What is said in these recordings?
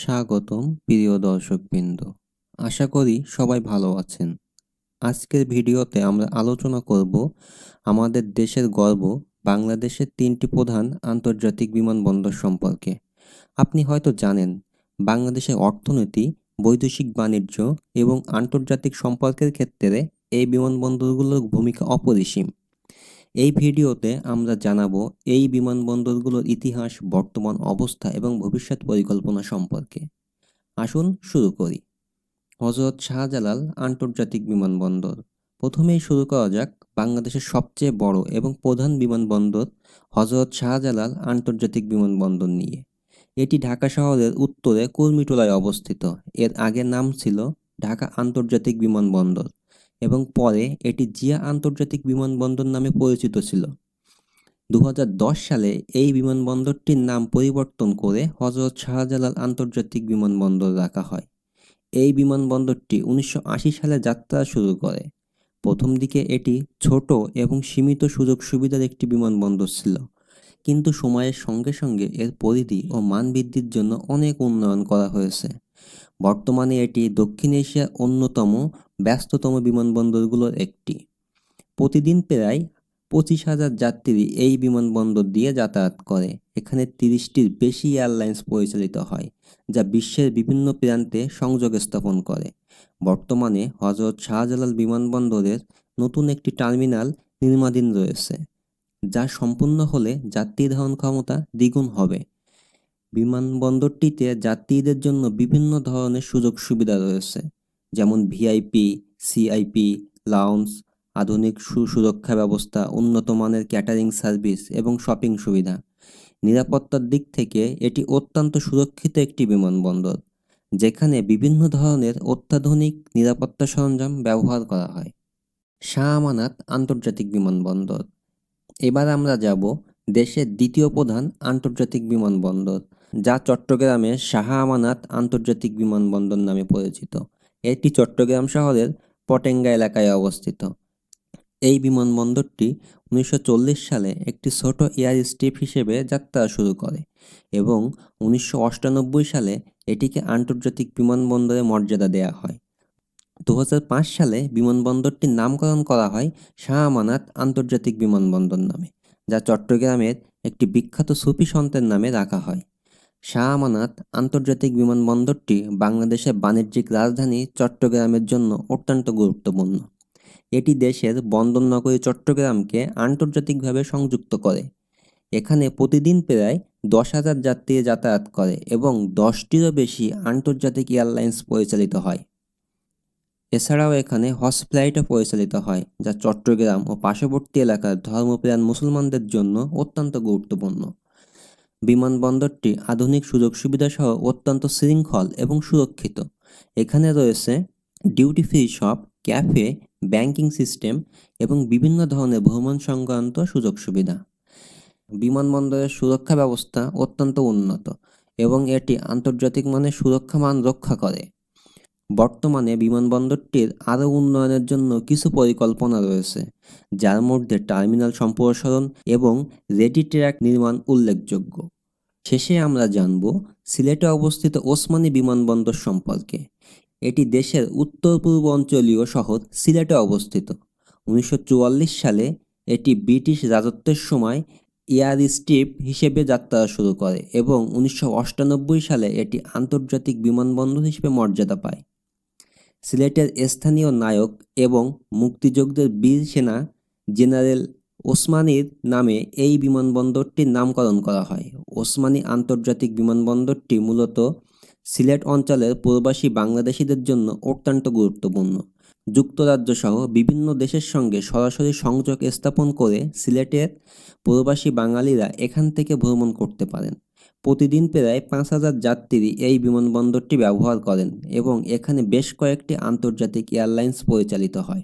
স্বাগতম প্রিয় দর্শকবৃন্দ। আশা করি সবাই ভালো আছেন। আজকের ভিডিওতে আমরা আলোচনা করব আমাদের দেশের গর্ব বাংলাদেশের তিনটি প্রধান আন্তর্জাতিক বিমানবন্দর সম্পর্কে। আপনি হয়তো জানেন, বাংলাদেশের অর্থনীতি, বৈদেশিক বাণিজ্য এবং আন্তর্জাতিক সম্পর্কের ক্ষেত্রে এই বিমানবন্দরগুলোর ভূমিকা অপরিসীম। এই ভিডিওতে আমরা জানাব এই বিমানবন্দরগুলোর ইতিহাস, বর্তমান অবস্থা এবং ভবিষ্যৎ পরিকল্পনা সম্পর্কে। আসুন শুরু করি। হজরত শাহজালাল আন্তর্জাতিক বিমানবন্দর। প্রথমেই শুরু করা যাক বাংলাদেশের সবচেয়ে বড় এবং প্রধান বিমানবন্দর হজরত শাহজালাল আন্তর্জাতিক বিমানবন্দর নিয়ে। এটি ঢাকা শহরের উত্তরে কুর্মিটোলায় অবস্থিত। এর আগের নাম ছিল ঢাকা আন্তর্জাতিক বিমানবন্দর। এবং পরে এটি জিয়া আন্তর্জাতিক বিমানবন্দর নামে পরিচিত ছিল। দু হাজার দশ সালে এই বিমানবন্দরটির নাম পরিবর্তন করে হজরত শাহজালাল আন্তর্জাতিক বিমানবন্দর রাখা হয়। এই বিমানবন্দরটি উনিশশো আশি সালে যাত্রা শুরু করে। প্রথম দিকে এটি ছোট এবং সীমিত সুযোগ সুবিধার একটি বিমানবন্দর ছিল। কিন্তু সময়ের সঙ্গে সঙ্গে এর পরিধি ও মান বৃদ্ধির জন্য অনেক উন্নয়ন করা হয়েছে। বর্তমানে এটি দক্ষিণ এশিয়ার অন্যতম ব্যস্ততম বিমানবন্দরগুলোর একটি। প্রতিদিন প্রায় পঁচিশ হাজার যাত্রী এই বিমানবন্দর দিয়ে যাতায়াত করে। এখানে তিরিশটির বেশি এয়ারলাইন্স পরিচালিত হয়, যা বিশ্বের বিভিন্ন প্রান্তে সংযোগ স্থাপন করে। বর্তমানে হজরত শাহজালাল বিমানবন্দরের নতুন একটি টার্মিনাল নির্মাণাধীন রয়েছে, যা সম্পূর্ণ হলে যাত্রী ধারণ ক্ষমতা দ্বিগুণ হবে। বিমানবন্দরটিতে যাত্রীদের জন্য বিভিন্ন ধরনের সুযোগ সুবিধা রয়েছে, যেমন ভিআইপি, সিআইপি, লাউঞ্জ, আধুনিক সুসুরক্ষা ব্যবস্থা, উন্নত মানের ক্যাটারিং সার্ভিস এবং শপিং সুবিধা। নিরাপত্তার দিক থেকে এটি অত্যন্ত সুরক্ষিত একটি বিমানবন্দর, যেখানে বিভিন্ন ধরনের অত্যাধুনিক নিরাপত্তা সরঞ্জাম ব্যবহার করা হয়। শাহ আমানাত আন্তর্জাতিক বিমানবন্দর। এবার আমরা যাব দেশের দ্বিতীয় প্রধান আন্তর্জাতিক বিমানবন্দর, যা চট্টগ্রামের শাহ আমানাত আন্তর্জাতিক বিমানবন্দর নামে পরিচিত। এটি চট্টগ্রাম শহরের পটেঙ্গা এলাকায় অবস্থিত। এই বিমানবন্দরটি উনিশশো চল্লিশ সালে একটি ছোট এয়ার স্ট্রিপ হিসেবে যাত্রা শুরু করে এবং উনিশশো সালে এটিকে আন্তর্জাতিক বিমানবন্দরে মর্যাদা দেওয়া হয়। দু হাজার পাঁচ সালে বিমানবন্দরটির নামকরণ করা হয় শাহ আমানাত আন্তর্জাতিক বিমানবন্দর নামে। যা চট্টগ্রামের একটি বিখ্যাত সুফি সন্তের নামে রাখা হয়। শাহ আমানাত আন্তর্জাতিক বিমানবন্দরটি বাংলাদেশের বাণিজ্যিক রাজধানী চট্টগ্রামের জন্য অত্যন্ত গুরুত্বপূর্ণ। এটি দেশের বন্দর নগরী চট্টগ্রামকে আন্তর্জাতিকভাবে সংযুক্ত করে। এখানে প্রতিদিন প্রায় দশ হাজার যাত্রী যাতায়াত করে এবং দশটিরও বেশি আন্তর্জাতিক এয়ারলাইন্স পরিচালিত হয়। এছাড়াও এখানে হজ ফ্লাইটও পরিচালিত হয়, যা চট্টগ্রাম ও পার্শ্ববর্তী এলাকার ধর্মপ্রাণ মুসলমানদের জন্য অত্যন্ত গুরুত্বপূর্ণ। বিমানবন্দরটি আধুনিক সুযোগ সুবিধা সহ অত্যন্ত শৃঙ্খল এবং সুরক্ষিত। এখানে রয়েছে duty free shop cafe banking system এবং বিভিন্ন ধরনের ভ্রমণ সংক্রান্ত সুযোগ সুবিধা। বিমানবন্দরের সুরক্ষা ব্যবস্থা অত্যন্ত উন্নত এবং এটি আন্তর্জাতিক মানের সুরক্ষা মান রক্ষা করে। বর্তমানে বিমানবন্দরটির আরও উন্নয়নের জন্য কিছু পরিকল্পনা রয়েছে, যার মধ্যে টার্মিনাল সম্প্রসারণ এবং রেডি ট্র্যাক নির্মাণ উল্লেখযোগ্য। শেষে আমরা জানব সিলেটে অবস্থিত ওসমানী বিমানবন্দর সম্পর্কে। এটি দেশের উত্তর পূর্ব অঞ্চলীয় শহর সিলেটে অবস্থিত। উনিশশো চুয়াল্লিশ সালে এটি ব্রিটিশ রাজত্বের সময় এয়ার স্ট্রিপ হিসেবে যাত্রা শুরু করে এবং উনিশশো সালে এটি আন্তর্জাতিক বিমানবন্দর হিসেবে মর্যাদা পায়। সিলেটের স্থানীয় নায়ক এবং মুক্তিযোদ্ধার বীর সেনা জেনারেল ওসমানীর নামে এই বিমানবন্দরটির নামকরণ করা হয়। ওসমানী আন্তর্জাতিক বিমানবন্দরটি মূলত সিলেট অঞ্চলের প্রবাসী বাংলাদেশিদের জন্য অত্যন্ত গুরুত্বপূর্ণ। যুক্তরাজ্য সহ বিভিন্ন দেশের সঙ্গে সরাসরি সংযোগ স্থাপন করে সিলেটের প্রবাসী বাঙালিরা এখান থেকে ভ্রমণ করতে পারেন। প্রতিদিন প্রায় পাঁচ হাজার যাত্রী এই বিমানবন্দরটি ব্যবহার করেন এবং এখানে বেশ কয়েকটি আন্তর্জাতিক এয়ারলাইন্স পরিচালিত হয়।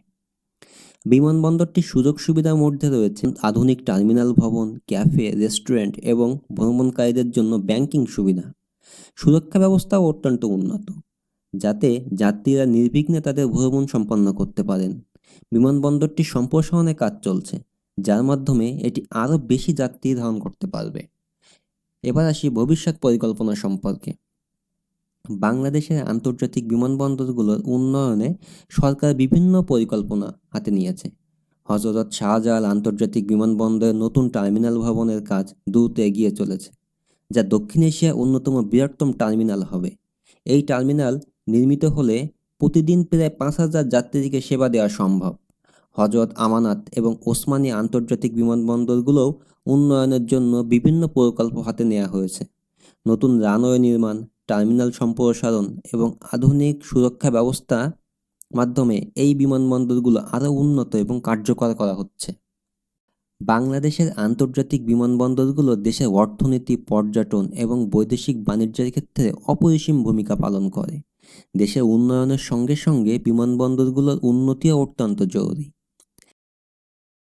বিমানবন্দরটির সুযোগ সুবিধার মধ্যে রয়েছে আধুনিক টার্মিনাল ভবন, ক্যাফে, রেস্টুরেন্ট এবং ভ্রমণকারীদের জন্য ব্যাংকিং সুবিধা। সুরক্ষা ব্যবস্থাও অত্যন্ত উন্নত, যাতে যাত্রীরা নির্বিঘ্নে তাদের ভ্রমণ সম্পন্ন করতে পারেন। বিমানবন্দরটি সম্প্রসারণের কাজ চলছে, যার মাধ্যমে এটি আরও বেশি যাত্রী ধারণ করতে পারবে। এবার আসি ভবিষ্যৎ পরিকল্পনা সম্পর্কে। বাংলাদেশের আন্তর্জাতিক বিমানবন্দরগুলোর উন্নয়নে সরকার বিভিন্ন পরিকল্পনা হাতে নিয়েছে। হজরত শাহজালাল আন্তর্জাতিক বিমানবন্দরের নতুন টার্মিনাল ভবনের কাজ দ্রুত এগিয়ে চলেছে, যা দক্ষিণ এশিয়ার অন্যতম বৃহত্তম টার্মিনাল হবে। এই টার্মিনাল নির্মিত হলে প্রতিদিন প্রায় পাঁচ হাজার যাত্রীকে সেবা দেওয়া সম্ভব। হজরত আমানাত এবং ওসমানী আন্তর্জাতিক বিমানবন্দরগুলোও উন্নয়নের জন্য বিভিন্ন প্রকল্প হাতে নেওয়া হয়েছে। নতুন রানওয়ে নির্মাণ, টার্মিনাল সম্প্রসারণ এবং আধুনিক সুরক্ষা ব্যবস্থা মাধ্যমে এই বিমানবন্দরগুলো আরও উন্নত এবং কার্যকর করা হচ্ছে। বাংলাদেশের আন্তর্জাতিক বিমানবন্দরগুলো দেশের অর্থনীতি, পর্যটন এবং বৈদেশিক বাণিজ্যের ক্ষেত্রে অপরিসীম ভূমিকা পালন করে। দেশের উন্নয়নের সঙ্গে সঙ্গে বিমানবন্দরগুলোর উন্নতিও অত্যন্ত জরুরি।